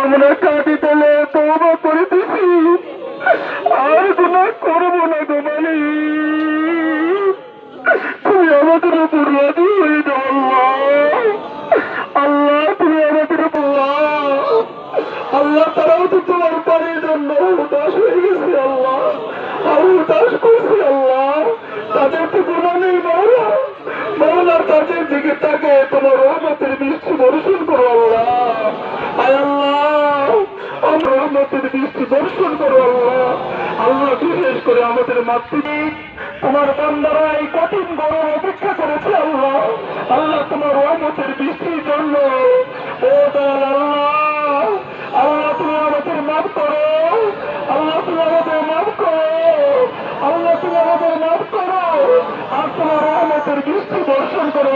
আমরা কাঁদি তেলে তবা করিতেছি। আর গুণা করব না গো মালি তুমি আমাদের উপর রাজি হয়ে যাও আল্লাহ। তুমি আমাদের আল্লাহ তারাও তো তোমার পানির জন্য উদাস হয়ে গেছে আল্লাহ। আর উদাস করছে আল্লাহ। তাদের তো গুণা নেই, মাওলা। মাওলা তাদের দিকে তাকে তোমার রহমতের রহমতের বৃষ্টি বর্ষণ করো আল্লাহ। আল্লাহ বিশেষ করে আমাদের মাতৃ তোমার বান্দারা এই কঠিন গরম অপেক্ষা করেছে আল্লাহ। আল্লাহ তোমার রহমতের বৃষ্টির জন্য। ও দয়াল আল্লাহ আল্লাহ তুমি আমাদের মাফ করো। আল্লাহ তুমি আমাদের মাফ করো। আল্লাহ তুমি আমাদের মাফ করো। আর তোমার রহমতের বৃষ্টি বর্ষণ করো